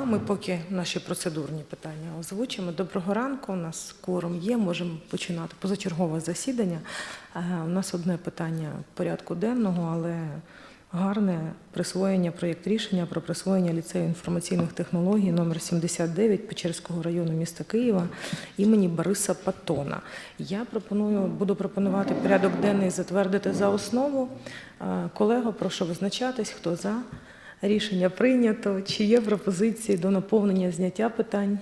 А ми поки наші процедурні питання озвучимо. Доброго ранку. У нас кворум є. Можемо починати позачергове засідання. Е, У нас одне питання порядку денного, але гарне присвоєння проєкт рішення про присвоєння ліцею інформаційних технологій номер 79 Печерського району міста Києва імені Бориса Патона. Я пропоную буду пропонувати порядок денний затвердити за основу. Е, Колего, прошу визначатись, хто за. Рішення прийнято. Чи є пропозиції до наповнення зняття питань?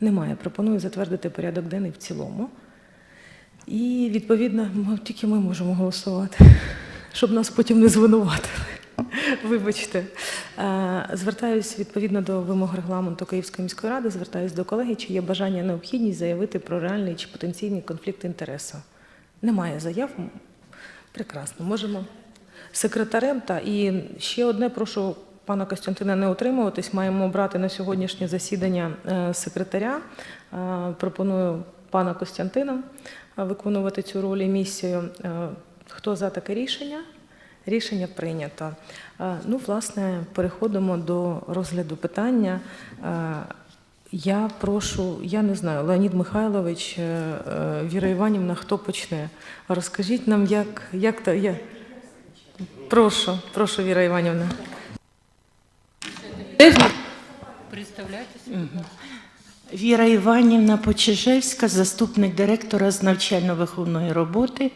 Немає. Пропоную затвердити порядок денний в цілому. І відповідно, тільки ми можемо голосувати, щоб нас потім не звинуватили. Вибачте. Е, Звертаюсь відповідно до вимог регламенту Київської міської ради, звертаюсь до колеги, чи є бажання необхідність заявити про реальний чи потенційний конфлікт інтересу. Немає заяв. Прекрасно, можемо секретарем. Та і ще одне, прошу пана Костянтина не утримуватись. Маємо обрати на сьогоднішнє засідання е, секретаря. Е, Пропоную пана Костянтина е, виконувати цю роль і місію. Хто за таке рішення? Рішення прийнято. Ну, власне, переходимо до розгляду питання. Я прошу, я не знаю, Леонід Михайлович, Віра Іванівна, хто почне? Розкажіть нам, як, як та. Прошу, прошу, Віра Іванівна. Представляйтеся. Віра Іванівна Почежевська, заступник директора з навчально-виховної роботи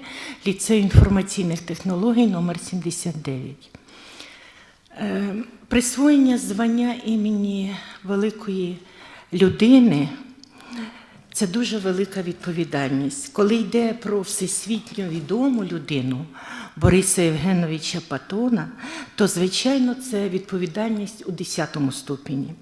ліцею інформаційних технологій номер 79. Е, Присвоєння звання імені великої людини це дуже велика відповідальність. Коли йде про всесвітньо відому людину Бориса Євгеновича Патона, то, звичайно, це відповідальність у 10 ступені.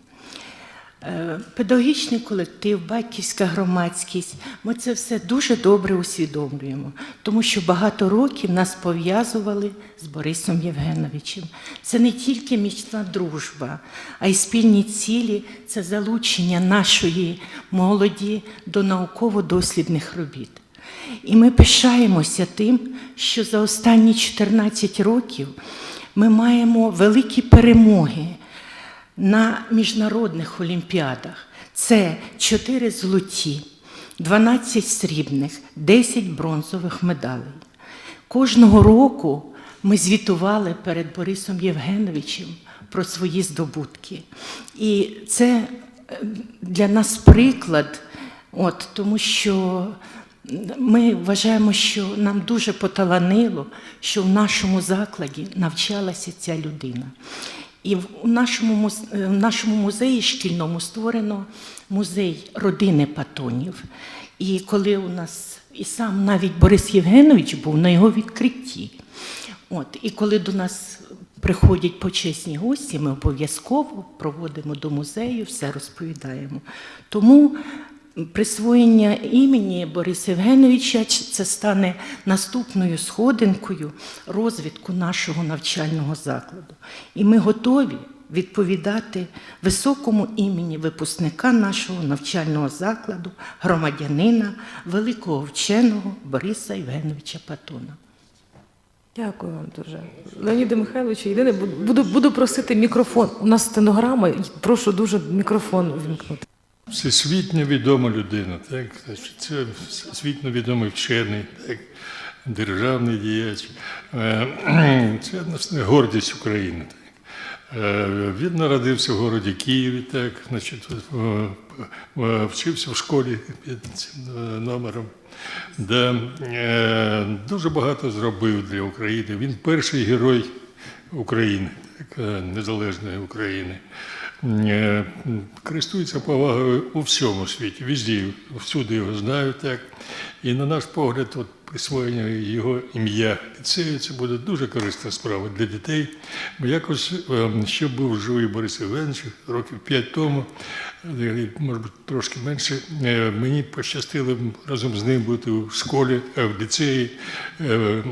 Е, Педагогічний колектив, батьківська громадськість ми це все дуже добре усвідомлюємо, тому що багато років нас пов'язували з Борисом Євгеновичем. Це не тільки міцна дружба, а й спільні цілі це залучення нашої молоді до науково-дослідних робіт. І ми пишаємося тим, що за останні 14 років ми маємо великі перемоги на міжнародних олімпіадах. Це 4 золоті, 12 срібних, 10 бронзових медалей. Кожного року ми звітували перед Борисом Євгеновичем про свої здобутки. І це е, для нас приклад, от, тому що ми вважаємо, що нам дуже поталанило, що в нашому закладі навчалася ця людина. І в нашому, е, в нашому музеї шкільному створено музей родини Патонів. І коли у нас і сам навіть Борис Євгенович був на його відкритті. От, і коли до нас приходять почесні гості, ми обов'язково проводимо до музею, все розповідаємо. Тому присвоєння імені Бориса Євгеновича це стане наступною сходинкою розвитку нашого навчального закладу. І ми готові відповідати високому імені випускника нашого навчального закладу, громадянина, великого вченого Бориса Євгеновича Патона. Дякую вам дуже. Леоніде Михайловичу, єдине, буду- буду, просити мікрофон. У нас стенограма, прошу дуже мікрофон вімкнути. Всесвітньо відома людина, так? Це всесвітньо відомий вчений, так? державний діяч. Е, Це гордість України. Так? Е, Він народився в городі Києві, так, значить, вчився в школі під цим е, номером. де дуже багато зробив для України. Він перший герой України, так, незалежної України. Е, Користується повагою у всьому світі, везде, всюди його знають так. І на наш погляд, от присвоєння його ім'я ліцею це буде дуже корисна справа для дітей. Якось е, ще був живий Борис Євгенович років п'ять тому, може бути трошки менше. е, Мені пощастило разом з ним бути в школі, е, в ліцеї. Е,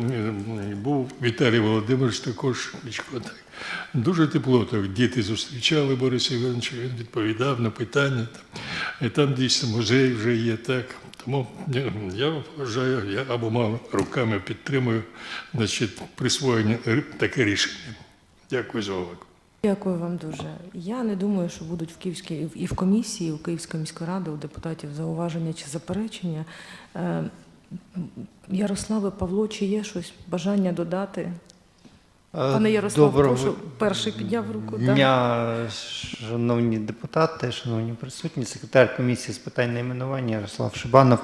Був Віталій Володимирович також так. Дуже тепло так діти зустрічали Бориса Івановича, він відповідав на питання. І там дійсно музей вже є так. Тому я, я вважаю, я обома руками підтримую значить, присвоєння таке рішення. Дякую за увагу. Дякую вам дуже. Я не думаю, що будуть в Київській і в комісії, і в Київської міської ради у депутатів зауваження чи заперечення. Е, Ярославе Павло, чи є щось бажання додати? Пане Ярослав, Е, Доброго прошу, перший підняв руку. так. дня, шановні депутати, шановні присутні, секретар комісії з питань найменування Ярослав Шибанов.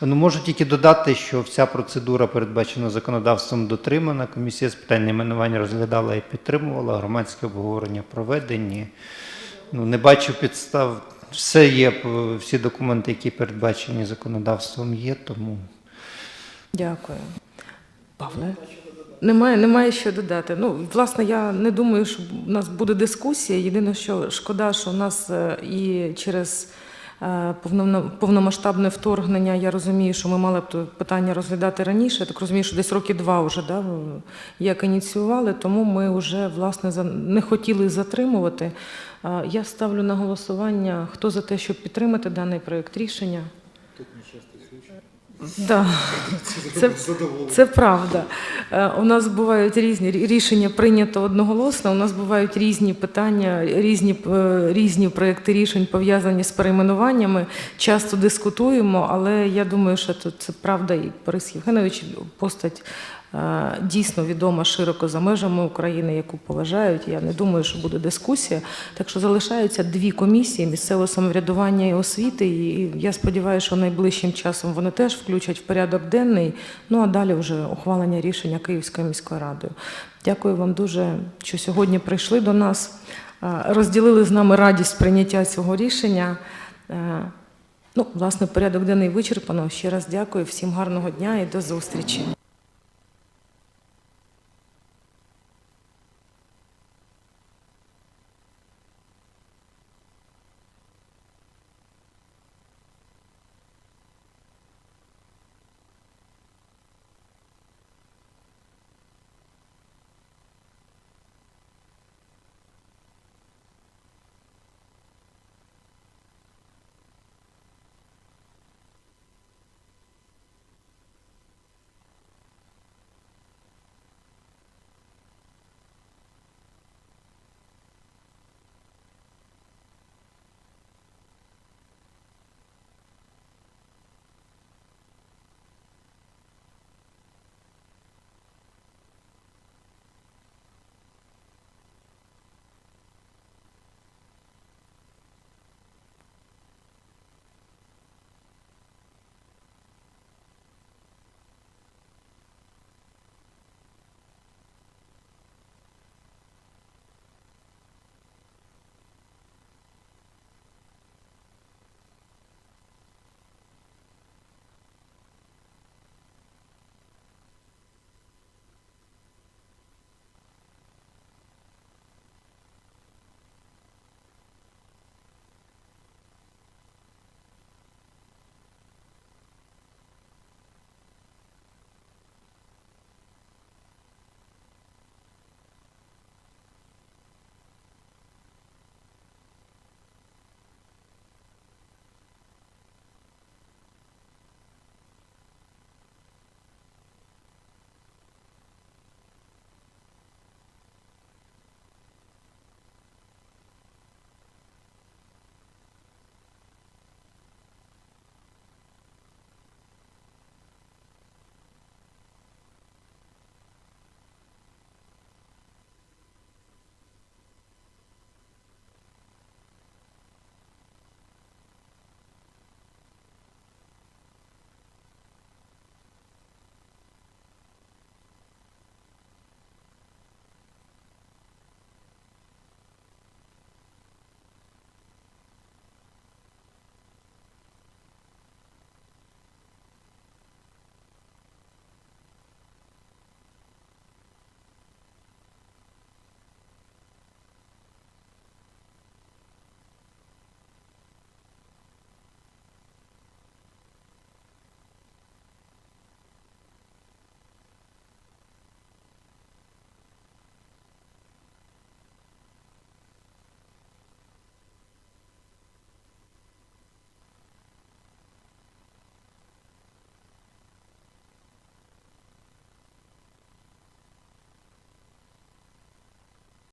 Ну, можу тільки додати, що вся процедура, передбачена законодавством, дотримана. Комісія з питань найменування розглядала і підтримувала, громадське обговорення проведені. Ну, не бачу підстав. Все є, всі документи, які передбачені законодавством, є, тому Дякую. Павле? Немає, немає що додати. Ну, власне, я не думаю, що у нас буде дискусія. Єдине, що шкода, що у нас е, і через е, повномасштабне вторгнення, я розумію, що ми мали б то питання розглядати раніше. Я так розумію, що десь роки два вже да, як ініціювали, тому ми вже власне не хотіли затримувати. Е, Я ставлю на голосування, хто за те, щоб підтримати даний проєкт рішення. Да. Це, це правда. Е, У нас бувають різні рішення прийнято одноголосно. У нас бувають різні питання, різні, е, різні проекти рішень пов'язані з перейменуваннями. Часто дискутуємо, але я думаю, що тут це правда. І Борис Євгенович постать дійсно відома широко за межами України, яку поважають. Я не думаю, що буде дискусія. Так що залишаються дві комісії місцевого самоврядування і освіти. І я сподіваюся, що найближчим часом вони теж включать в порядок денний. Ну а далі вже ухвалення рішення Київською міською радою. Дякую вам дуже, що сьогодні прийшли до нас, розділили з нами радість прийняття цього рішення. Ну, власне, порядок денний вичерпано. Ще раз дякую всім гарного дня і до зустрічі.